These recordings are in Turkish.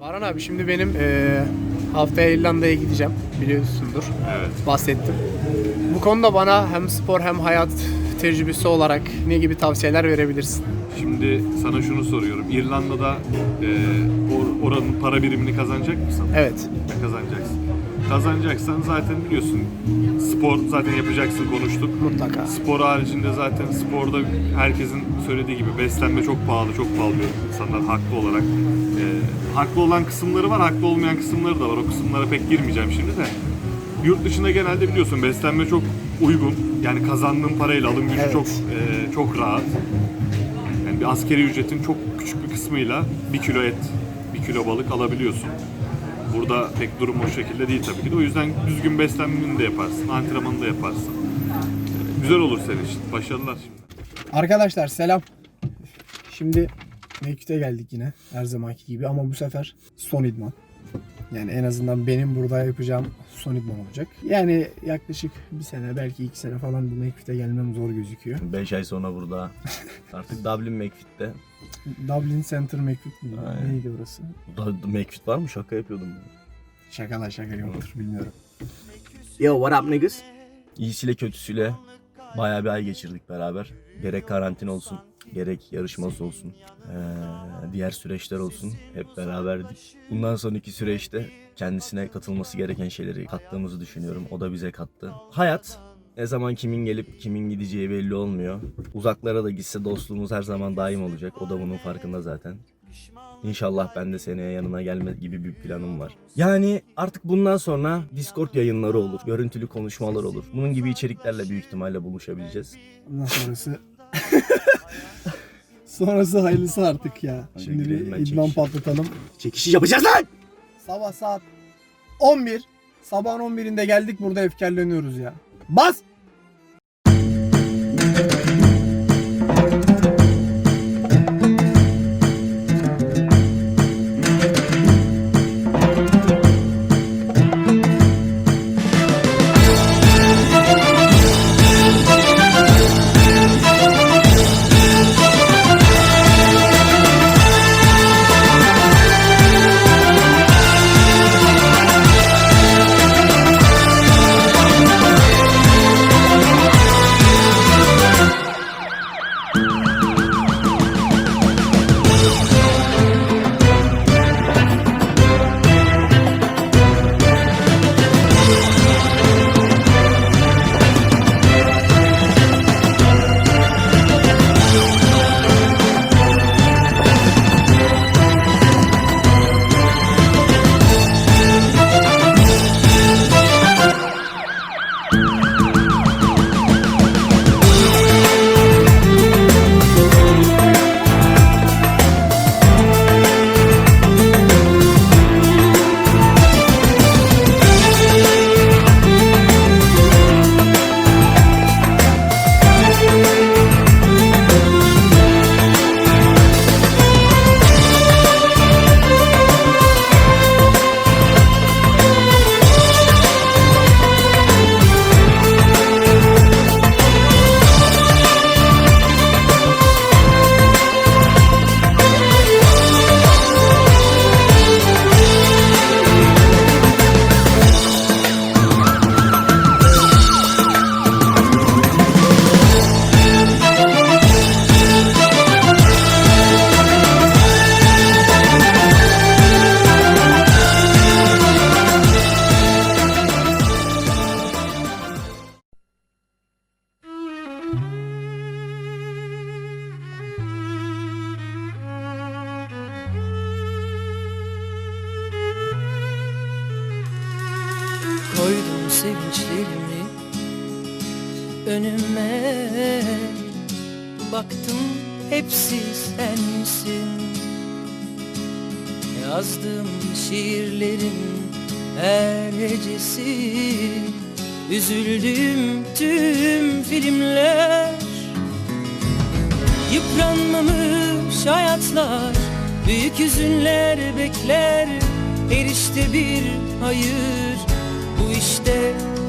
Baran abi şimdi benim eee haftaya İrlanda'ya gideceğim biliyorsundur. Evet. Bahsettim. Bu konuda bana hem spor hem hayat tecrübesi olarak ne gibi tavsiyeler verebilirsin? Şimdi sana şunu soruyorum. İrlanda'da e, or- oranın para birimini kazanacak mısın? Evet. Kazanacaksın. Kazanacaksan zaten biliyorsun spor zaten yapacaksın konuştuk. Mutlaka. Spor haricinde zaten sporda herkesin söylediği gibi beslenme çok pahalı, çok pahalı insanlar haklı olarak. E, haklı olan kısımları var, haklı olmayan kısımları da var. O kısımlara pek girmeyeceğim şimdi de. Yurt dışında genelde biliyorsun beslenme çok uygun. Yani kazandığın parayla alım gücü Evet. çok e, çok rahat. Yani bir askeri ücretin çok küçük bir kısmıyla bir kilo et, bir kilo balık alabiliyorsun. Burada pek durum o şekilde değil tabii ki de. O yüzden düzgün beslenmeni de yaparsın, antrenmanını da yaparsın. Güzel olur senin için. Başarılar şimdi. Arkadaşlar selam. Şimdi Meküt'e geldik yine her zamanki gibi ama bu sefer son idman. Yani en azından benim burada yapacağım son idman olacak. Yani yaklaşık bir sene belki iki sene falan bu Meküt'e gelmem zor gözüküyor. 5 ay sonra burada. Artık Dublin McFit'te. Dublin Center Meküt miydi? Aynen. Neydi orası? Da, McFit var mı? Şaka yapıyordum. Şakalar şaka yoktur bilmiyorum. Yo, what up, niggas? İyisiyle kötüsüyle bayağı bir ay geçirdik beraber. Gerek karantina olsun, gerek yarışması olsun, eee, diğer süreçler olsun. Hep beraberdik. Bundan sonraki süreçte kendisine katılması gereken şeyleri kattığımızı düşünüyorum. O da bize kattı. Hayat ne zaman kimin gelip kimin gideceği belli olmuyor. Uzaklara da gitse dostluğumuz her zaman daim olacak. O da bunun farkında zaten. İnşallah ben de seneye yanına gelme gibi bir planım var. Yani artık bundan sonra Discord yayınları olur, görüntülü konuşmalar olur. Bunun gibi içeriklerle büyük ihtimalle buluşabileceğiz. Ondan sonrası... sonrası hayırlısı artık ya. Hadi Şimdi bir idman çekiş. patlatalım. Çekişi yapacağız lan! Sabah saat 11. Sabahın 11'inde geldik burada efkarlanıyoruz ya. Bas! Sevinçlerimi önüme Baktım hepsi sensin. Yazdığım şiirlerin her hecesi Üzüldüğüm tüm filmler. Yıpranmamış hayatlar Büyük hüzünler bekler. Her işte bir hayır Bu işte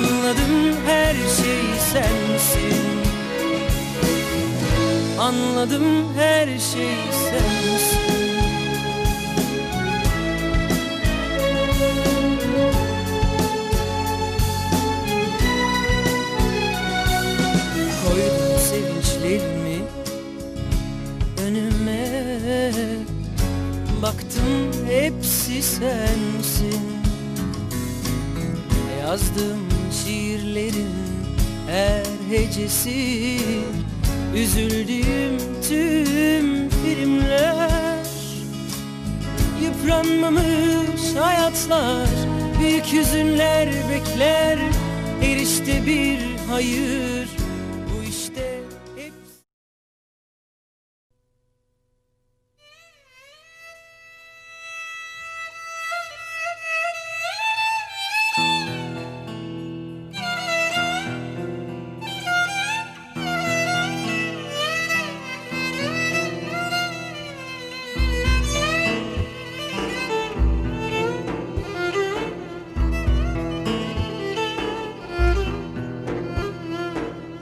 Anladım her şey sensin. Anladım her şey sensin. Koydum sevinçlerimi önüme. Baktım hepsi sensin. Yazdım şiirlerin her hecesi. Üzüldüğüm tüm filmler Yıpranmamış hayatlar Büyük hüzünler bekler. Her işte bir hayır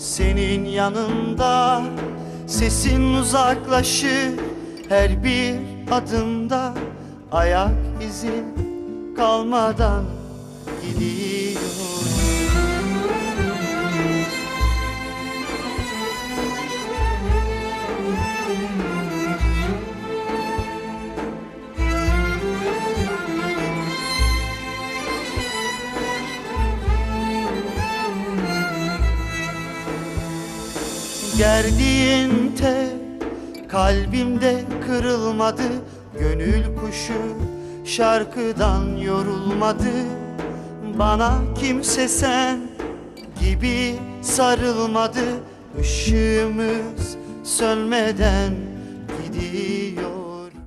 senin yanında Sesin uzaklaşır her bir adımda. Ayak izin kalmadan gidiyorum Gerdiğin tel kalbimde kırılmadı Gönül kuşu şarkıdan yorulmadı. Bana kimse sen gibi sarılmadı. Işığımız sönmeden gidiyor